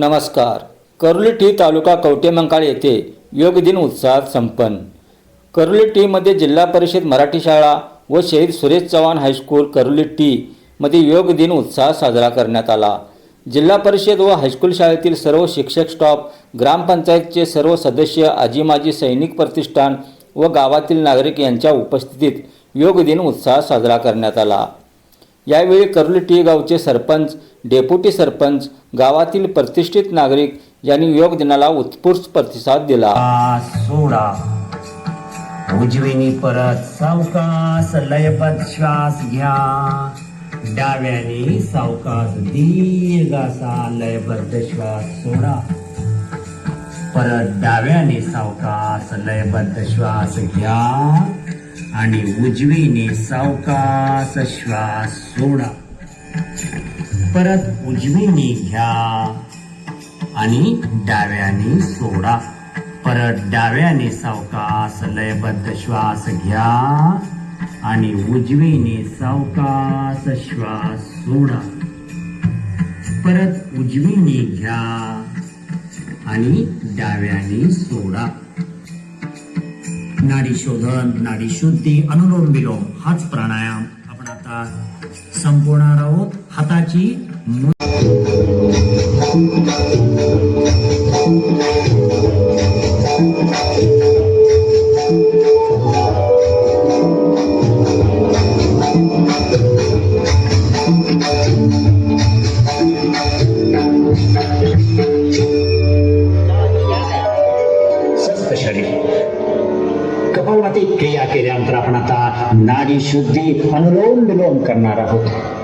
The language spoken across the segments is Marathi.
नमस्कार. करुली तालुका कवटेमंकाळ येथे योग दिन उत्साहात संपन्न. करुलिटीमध्ये जिल्हा परिषद मराठी शाळा व शहीद सुरेश चव्हाण हायस्कूल करुली योग दिन उत्साहात साजरा करण्यात आला. जिल्हा परिषद व हायस्कूल शाळेतील सर्व शिक्षक स्टॉप ग्रामपंचायतचे सर्व सदस्य आजी माजी सैनिक प्रतिष्ठान व गावातील नागरिक यांच्या उपस्थितीत योग दिन उत्साहात साजरा करण्यात आला. यावेळी कर्ली गावचे सरपंच डेप्युटी सरपंच गावातील प्रतिष्ठित नागरिक यांनी योग दिनाला उत्स्फूर्त प्रतिसाद दिला. सोडा. उजवीनी परत सावकास लयबद्ध श्वास घ्या. डाव्याने सावकास दीर्घ असा लयबद्ध श्वास सोडा. परत डाव्याने सावकास लयबद्ध श्वास घ्या. आणि उजवीने सावकाश श्वास सोडा. परत उजवीने घ्या आणि डाव्याने सोडा. परत डाव्याने सावकाश लयबद्ध श्वास घ्या आणि उजवीने सावकाश श्वास सोडा. परत उजवीने घ्या आणि डाव्याने सोडा. नाडी शोधन नाडी शुद्धी अनुलोम विलोम हाच प्राणायाम. आपण आता संपवणार आहोत हाताची शरीर कपालभाती क्रिया केल्यानंतर आपण आता नाडी शुद्धी अनुलोम विलोम करणार आहोत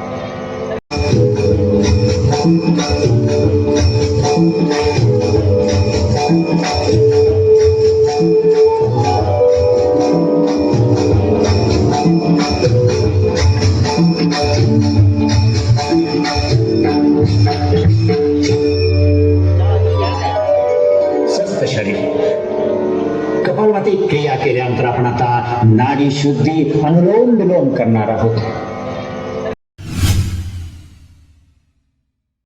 कपालभाती क्रिया केल्यानंतर आपण आता नाडी शुद्धी अनुलोम विलोम करणार आहोत.